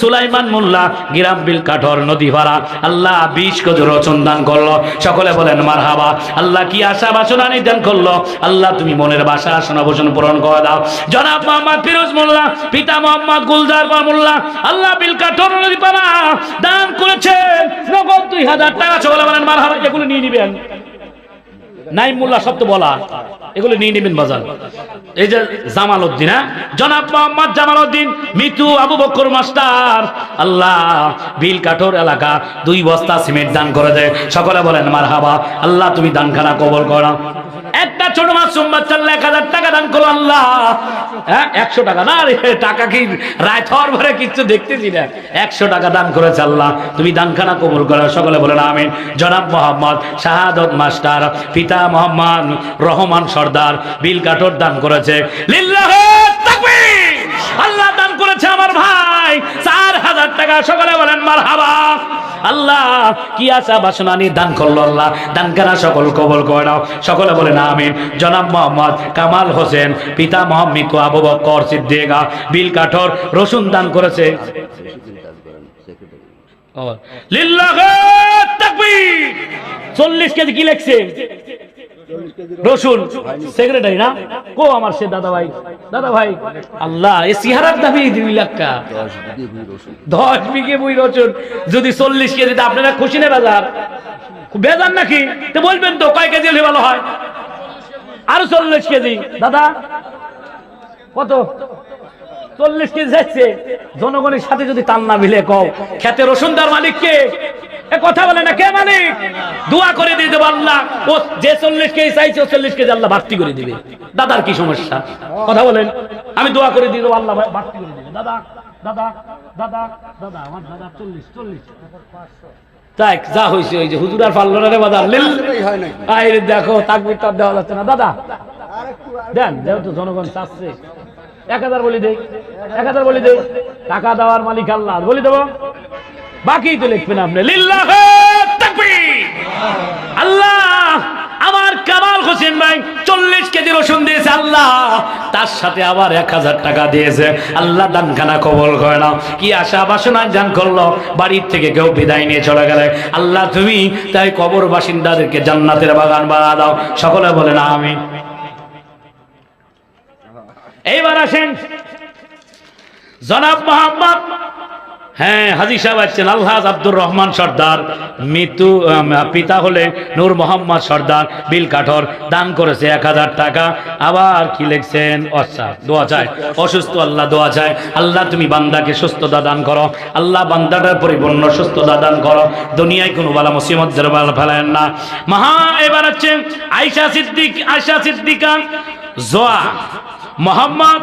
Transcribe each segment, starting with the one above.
সুলাইমান মোল্লা, গিরাম বিল কাঠর নদী ভাড়া। আল্লাহ বিশ গজ রচন করল। সকলে বলেন মার হাবা আল্লাহ কি আশা বাসনা নিদান করল? আল্লাহ তুমি মনের বাসা আসনা বসন পূরণ করে দাও। জনাব মোহাম্মদ ফিরোজ মোল্লা, পিতা মোহাম্মদ গুলজার মোল্লা, আল্লাহ বিল কাঠর নদী পাড়া দান করেছে নগদ দুই হাজার টাকা, সকলে বলেন মার হাবা এগুলো নিয়ে নিবেন। নাইম মোল্লা তো বলা, এগুলো নিয়ে নেবেন বাজার। এই যে জামাল উদ্দিন হ্যাঁ? জনাব মোহাম্মদ জামাল উদ্দিন মিতু আবু বকর মাস্টার। আল্লাহ, বিল কাঠোর এলাকা দুই বস্তা সিমেন্ট দান করে দেয়। সকলে বলেন মার হাবা আল্লাহ তুমি দানখানা কবল করা। একটা ছোট মাছ সোমবার চাল্লা করো আল্লাহ। হ্যাঁ একশো টাকা। না টাকা কি ভরে কিচ্ছু দেখতেছি না। একশো টাকা দান করেছে আল্লাহ। তুমি দানখানা কবুল করো। সকলে আমিন। জনাব মোহাম্মদ শাহাদত মাস্টার, পিতা মোহাম্মদ রহমান সর্দার, বিল কাঠোর দান করেছে। লিল্লাহে! আল্লাহ দান করেছে আমার ভাই। চার হাজার টাকা। সকলে বলেন মার আল্লাহ, কি আশা বাসনা নিয়ে দান করল আল্লাহ? দান কেনা সকল কবল করে নাও। সকলে বলেন আমিন। জনাব মোহাম্মদ কামাল হোসেন, পিতা মোহাম্মদ আবু বকর সিদ্দিকা। বিল কাঠর রসুন দান করেছে। লিল্লাহ তাকবীর। চল্লিশ কেজি কি লেখছে? রসুন, সেক্রেটারি না? কো আমার সে দাদা ভাই দাদা ভাই আল্লাহ, এ সিহারার দাবি দুই লাখ দশ বিঘে বই রসুন, যদি চল্লিশ কেজি আপনারা খুশি নেই বাজার? বেজার নাকি? তো বলবেন তো, কয় কেজি হলে ভালো হয়? আরও চল্লিশ কেজি। দাদা, কত? চল্লিশ কেজি যাচ্ছে। জনগণের সাথে যদি তান না মিলে কও, খেতে রসুনদার মালিক কে? এ কথা বলে না কে মালিক? দোয়া করে দিয়ে দেবো আল্লাহ। ও যে চল্লিশ কেজি চাইছে ও চল্লিশ কেজি আল্লাহ বাড়তি করে দিবে। দাদার কি সমস্যা? কথা বলেন। আমি দোয়া করে দিয়ে দেবো আল্লাহ বাড়তি করে দিবে। দাদা দাদা দাদা দাদা আমার দাদা চল্লিশ চল্লিশ। তাই যা হয়েছে ওই যে হুজুর আর পারল না রে বাজার আইরে দেখো তাকবির তার দেওয়া যাচ্ছে না। দাদা দেন যেহেতু জনগণ চাচ্ছে। এক হাজার বলি দেই এক হাজার বলি দেই। টাকা দেওয়ার মালিক আল্লাহ। বলি দেবো বাকি তো লিখবেন আপনি। লিল্লাহে আল্লাহ, আমার কামাল হোসেন ভাই চল্লিশ কেজি রসুন দিয়েছে, আল্লাহ। তার সাথে আবার এক হাজার টাকা দিয়েছে। আল্লাহ দানখানা কবল করে নাও। কি আশা বাসনা জান করল? বাড়ির থেকে কেউ বিদায় নিয়ে চলে গেলে? আল্লাহ, তুমি তাই কবর বাসিন্দাদেরকে জান্নাতের বাগান বানা দাও। সকলে বলে না আমি এইবার আসেন জনাব মোহাম্মদ হ্যাঁ হাজি সাহেব আসছেন, আলহাজ আব্দুর রহমান সর্দার। মৃত্যু পিতা হলে নূর মোহাম্মদ সর্দার বিল কাঠর দান করেছে এক হাজার টাকা। আবার কি লিখছেন? আচ্ছা দোয়া চায় অসুস্থ আল্লাহ, দোয়া চায় আল্লাহ, তুমি বান্দাকে সুস্থতা দান করো। আল্লাহ, বান্দাটার পরিপূর্ণ সুস্থতা দান করো। দুনিয়ায় কোনো বালা মুসিমত ফেলেন না। মহা, এবার হচ্ছে আয়সা সিদ্দিক আয়সা সিদ্দিকা জোয়া মোহাম্মদ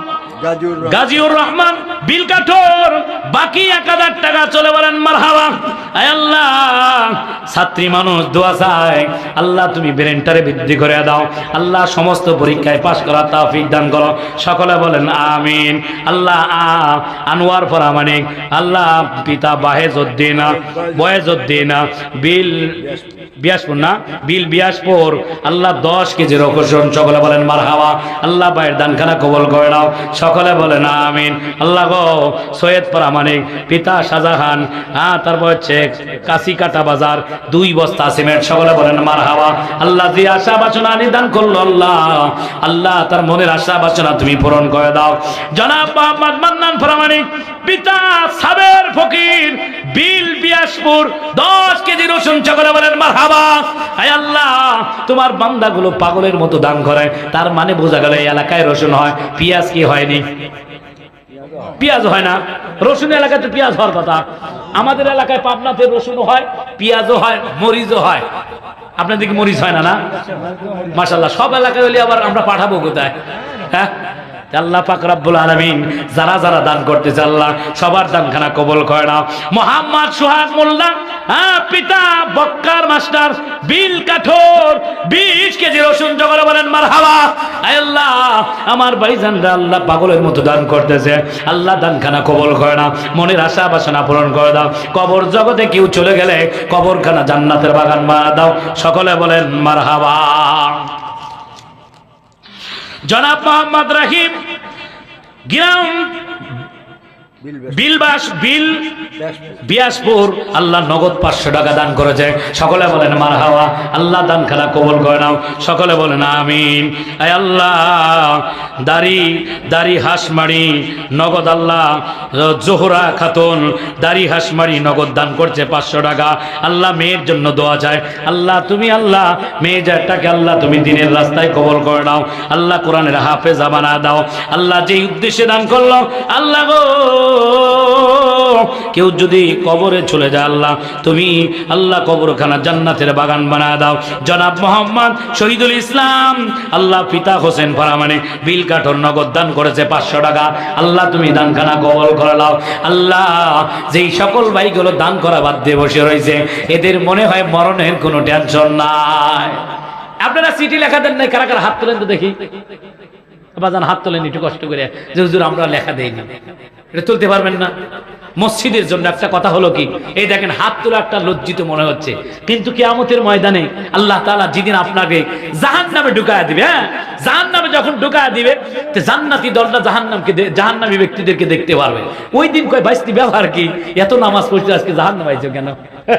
গাজীউর রহমান। বিল কাঠোর, বাকি এক হাজার টাকা চলে বলেন, মারহাবা। ছাত্রী মানুষ আল্লাহ, তুমি বৃদ্ধি করে দাও। আল্লাহ, সমস্ত পরীক্ষায় পাশ তাফিক দান করো। সকলে বলেন, আমিন। আল্লাহ আনোয়ার ফরামানিক। আল্লাহ, পিতা বাহেজউদ্দিন বিল বিয়াসপুর না? বিল বিয়াসপুর। আল্লাহ দশ কেজি রকম সকলে বলেন, মারহাবা। আল্লাহ ভাইয়ের দানখানা কবল করে নাও। সকলে বলেন, আমিন। আল্লাহ গো, সৈয়দ প্রামাণিক, পিতা শাহজাহান হ্যাঁ তারপর হচ্ছে কাশি কাটা বাজার, দুই বস্তা সিমেন্ট। সকলে বলেন মার হাওয়া আল্লাহ যে আশা বাসনা নিদান করল আল্লাহ আল্লাহ তার মনের আশা বাসনা তুমি পূরণ করে দাও। জনাব মোহাম্মদ মান্নান প্রামাণিক, পিতা সাবের বিয়াসপুর দশ কেজি রসুন সকলে বলেন মার হাবা আয় আল্লাহ, তোমার বান্দাগুলো পাগলের মতো দান করে তার মানে বোঝা গেল এই এলাকায় রসুন হয়, পিয়াজ কি হয়নি? পেঁয়াজ হয় না। রসুন এলাকাতে পেঁয়াজ হওয়ার কথা। আমাদের এলাকায় পাবনাতে রসুনও হয়, পেঁয়াজও হয়, মরিচও হয়। আপনাদের কি মরিচ হয় না না? মাসাল্লাহ সব এলাকায় হলে আবার আমরা পাঠাবো কোথায়? হ্যাঁ? আল্লাহ পাক রব্বুল আলামিন যারা যারা দান করতেছে আল্লাহ, সবার দানখানা কবল করে নাও। মোহাম্মদ সোহাগ মোল্লা হ্যাঁ পিতা বক্কার মাস্টার বিল কাঠোর, বিশ কেজি রসুন জগলে বলেন মার হাওয়া আল্লাহ, আমার ভাইজানরা আল্লাহ পাগলের মতো দান করতেছে। আল্লাহ দানখানা কবল করে না মনের আশা বাসনা পূরণ করে দাও। কবর জগতে কেউ চলে গেলে কবরখানা জান্নাতের বাগান বানা দাও। সকলে বলেন মার হাওয়া জনাব মোহাম্মদ রাহিম গ্রাম বিলবাস বিল বিয়াসপুর আল্লাহ নগদ পাঁচশো টাকা দান করেছে। সকলে বলেন মার হাওয়া আল্লাহ দান খেলা কবল করে নাও। সকলে বলেন আমিন। আয় আল্লাহ দাড়ি দাড়ি হাঁসমারি নগদ আল্লাহ জোহরা খাতুন দাড়ি হাঁসমারি নগদ দান করছে পাঁচশো টাকা। আল্লাহ মেয়ের জন্য দোয়া যায় আল্লাহ তুমি আল্লাহ মেয়ে যারটাকে আল্লাহ তুমি দিনের রাস্তায় কবল করে নাও। আল্লাহ কোরআনের হাফেজা বানা দাও। আল্লাহ যেই উদ্দেশ্যে দান করল আল্লাহ গো কেউ যদি কবরে চলে যায় আল্লাহ, তুমি আল্লাহ কবরখানা জান্নাতের বাগান বানা দাও। জনাব মোহাম্মদ শহীদুল ইসলাম, আল্লাহ পিতা হোসেন ফারামানে বিল কাঠর নগদ দান করেছে পাঁচশো টাকা। আল্লাহ তুমি দানখানা কবল করে নাও। আল্লাহ যেই সকল ভাইগুলো দান করা বাদ দিয়ে বসে রয়েছে, এদের মনে হয় মরণের কোনো টেনশন নাই। আপনারা সিটি লেখা দেন নাই? কারা কারা হাত তোলেন তো দেখি। বাজান হাত তোলেন একটু কষ্ট করে। যে হুজুর, আমরা লেখা দেইনি। এটা তুলতে পারবেন না। মসজিদের জন্য একটা কথা হলো কি? এই দেখেন, হাত তোলা একটা লজ্জিত মনে হচ্ছে। কিন্তু কিয়ামতের ময়দানে আল্লাহ তাআলা যেদিন আপনাকে জাহান নামে ঢুকায় দিবে হ্যাঁ? জাহান নামে যখন ঢুকায় দিবে, তো জান্নাতি দলটা জাহান নামকে জাহান্নামী ব্যক্তিদেরকে দেখতে পারবে। ওই দিন কয় বাইশটি ব্যবহার কি? এত নামাজ পড়ছে, আজকে জাহান নামাইছো কেন?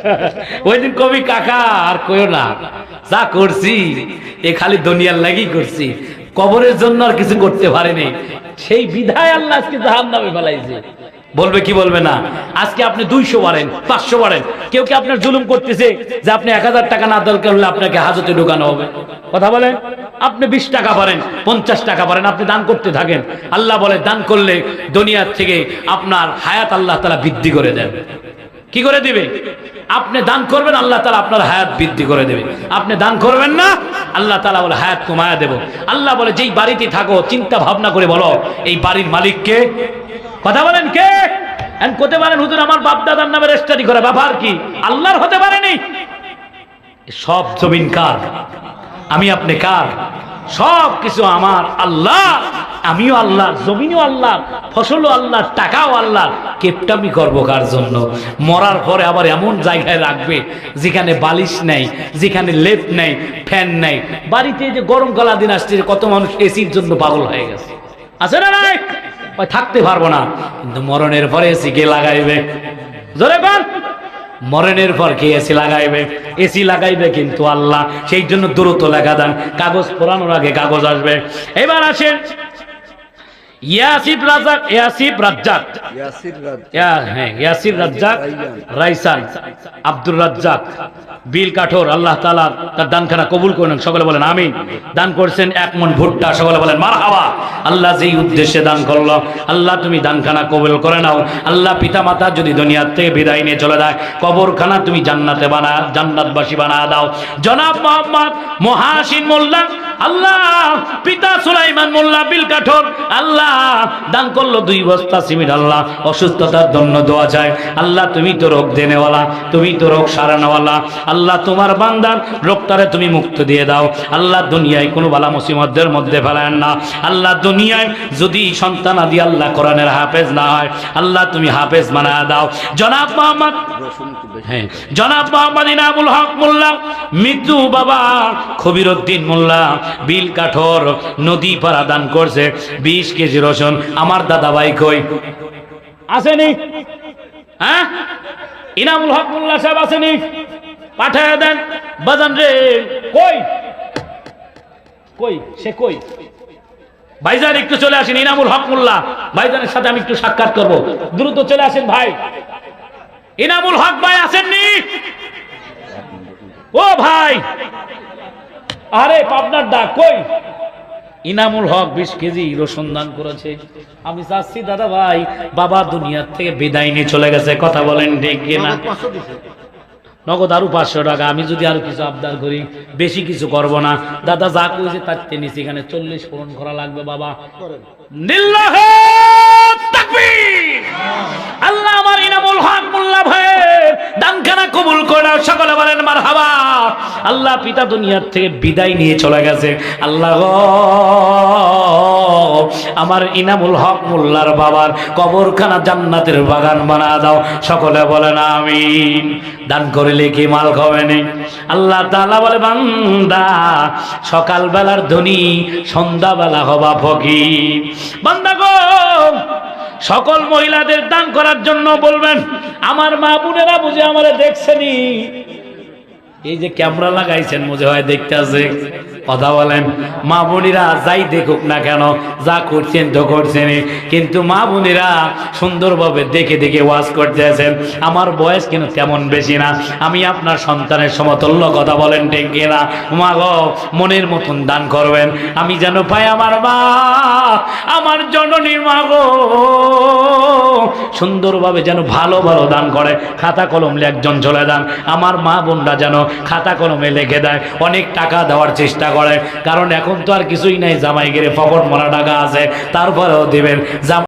ওই দিন কবি, কাকা, আর কইও না। যা করছি, এ খালি দুনিয়ার লাগি করছি। কবরের জন্য আর কিছু করতে পারেনি। সেই বিধায় আল্লাহ আজকে জাহান নামে ফেলাইছে। বলবে কি বলবে না? আজকে আপনি দুইশো বাড়েন, পাঁচশো বাড়েন। কেউ কি আপনার জুলুম করতেছে যে আপনি এক হাজার টাকা না দরকার হলে আপনাকে হাজতে ঢুকানো হবে? কথা বলেন। আপনি বিশ টাকা পারেন পঞ্চাশ টাকা পারেন আপনি দান করতে থাকেন। আল্লাহ বলে, দান করলে দুনিয়ার থেকে আপনার হায়াত আল্লাহ তালা বৃদ্ধি করে দেন কি করে দিবে? আপনি দান করবেন, আল্লাহ তালা আপনার হায়াত বৃদ্ধি করে দেবে। আপনি দান করবেন না আল্লাহ তালা বলে হায়াত কমায়া দেব। আল্লাহ বলে, যেই বাড়িতে থাকো, চিন্তা ভাবনা করে বলো, এই বাড়ির মালিককে কথা বলেন কে? করতে পারেন, হুজুর, আমার বাপ দাদার নামে রেস্টারি করে, ব্যাপার কি? আল্লাহর হতে পারেনি? সব জমিন কার? আমি আপনি কার? সব কিছু আমার আল্লাহ। আমিও আল্লাহ, জমিনও আল্লাহ, ফসলও আল্লাহ, টাকাও আল্লাহ। কেপটামি করব কার জন্য? মরার পরে আবার এমন জায়গায় রাখবে যেখানে বালিশ নেই, যেখানে লেপ নেই, ফ্যান নেই। বাড়িতে যে গরম গলা দিন আসছে কত মানুষ এসির জন্য পাগল হয়ে গেছে। আছে না নাই? থাকতে পারব না, কিন্তু মরণের পরে এসি কে লাগাইবে? জোরে কর মরণের পর কে এসি লাগাইবে? এসি লাগাইবে কিন্তু আল্লাহ। সেই জন্য দ্রুত লেখা দেন। কাগজ পড়ানোর আগে কাগজ আসবে। এবার আসেন। ইয়াসিফ রাজাক ইয়াসিফ রাজ্জাক। ইয়াসির রাজ ইয়া- হ্যাঁ রাজ্জাক রাইসান আব্দুর রাজ্জাক বিল কাঠোর আল্লাহ তাআলা তার দানখানা কবুল করেন সকলে বলেন আমিন। দান করছেন এক মন ভুট্টা। সকলে বলেন মারহাবা। আল্লাহ যেই উদ্দেশ্যে দান করল আল্লাহ তুমি দানখানা কবুল করে নাও। আল্লাহ পিতা মাতা যদি দুনিয়ার থেকে বিদায় নিয়ে চলে যায় কবরখানা তুমি জান্নাতে বানা জান্নাতবাসী বানা দাও। জনাব মোহাম্মদ মহাসিন মোল্লা আল্লাহ, পিতা সুলাইমান, মোল্লা, বিল কাঠোর, আল্লাহ, দান করল দুই বস্তা সিমেন্ট, আল্লাহ, অসুস্থতার জন্য দোয়া চায়। আল্লাহ, তুমি তো রোগ দেনেওয়ালা, তুমি তো রোগ সারানোওয়ালা। আল্লাহ, তোমার বান্দার রোগটারে তুমি মুক্ত দিয়ে দাও। আল্লাহ, দুনিয়ায় কোনো বালা মুসিমতদের মধ্যে ফেলায় না। আল্লাহ, দুনিয়ায় যদি সন্তান আদি আল্লাহ কোরআনের হাফেজ না হয়, আল্লাহ, তুমি হাফেজ বানা দাও। জনাব মোহাম্মদ। হ্যাঁ জনাব মোহাম্মদ ইনামুল হক মোল্লা মৃত্যু বাবা খবির উদ্দিন মোল্লা বিল কাঠর নদী পাড়া দান করছে, বিশ কেজি রসুন। আমার দাদা ভাই কই? আসেনি? হ্যাঁ? ইনামুল হক মোল্লা সাহেব আসেনি? পাঠায় দেন। বাজান রে, কই? কই? সে কই? ভাইজান, একটু চলে আসেন, ইনামুল হক মোল্লা। ভাইজানের সাথে আমি একটু সাক্ষাৎ করব। দ্রুত চলে আসেন ভাই। ইনামুল হক ভাই আসেননি? ও ভাই! আরে পাবনার ডাক কই? ইনামুল হক বিশ কেজি রসুন দান করেছে। আমি চাচ্ছি দাদা ভাই বাবা দুনিয়ার থেকে বিদায় নিয়ে চলে গেছে কথা বলেন ঠিক কিনা নগদ আরও পাঁচশো টাকা আমি যদি আরও কিছু আবদার করি বেশি কিছু করব না। দাদা যা কইছে তার নিচে এখানে চল্লিশ পূরণ করা লাগবে বাবা। করেন। লিল্লাহে আল্লাহ আমার ইনামুল হক মোল্লা ভাইয়ের দানখানা কবুল করে। সকলে বলেন মারহাবা। আল্লাহ পিতা দুনিয়ার থেকে বিদায় নিয়ে চলে গেছে। আল্লাহ আমার ইনামুল হক মোল্লার বাবার কবরখানা জান্নাতের বাগান বানা দাও, সকলে বলেন আমিন। দান করিলে কি মাল খাবে নেই আল্লাহ তাআলা বলে, বান্দা সকাল বেলার ধনী সন্ধ্যা বেলা হবা ফকির। বান্দা গো সকল মহিলাদের দান করার জন্য বলবেন, আমার মা বোনেরা বুঝে আমারে দেখছেনি। এই যে ক্যামেরা লাগাইছেন, মনে হয় দেখতে আছে। কথা বলেন, মা বোনেরা যাই দেখুক না কেন, যা করছেন তো করছেন কিন্তু মা বোনেরা সুন্দরভাবে দেখে দেখে ওয়াজ করতে আছেন আমার বয়স কিন্তু তেমন বেশি না। আমি আপনার সন্তানের সমতুল্য কথা বলেন, ঠিক না মা গো, মনের মতন দান করবেন। আমি যেন পাই আমার মা, আমার জননীর মা গো। সুন্দরভাবে যেন ভালো ভালো দান করে। খাতা কলম একজন চলে যান। আমার মা বোনরা যেন খাতা কলমে লেখে দেয়। অনেক টাকা দেওয়ার চেষ্টা করে। কারণ এখন তো আর কিছুই নাই জামাই গিরে পকেট মরা টাকা আছে তারপরেও দিবেন।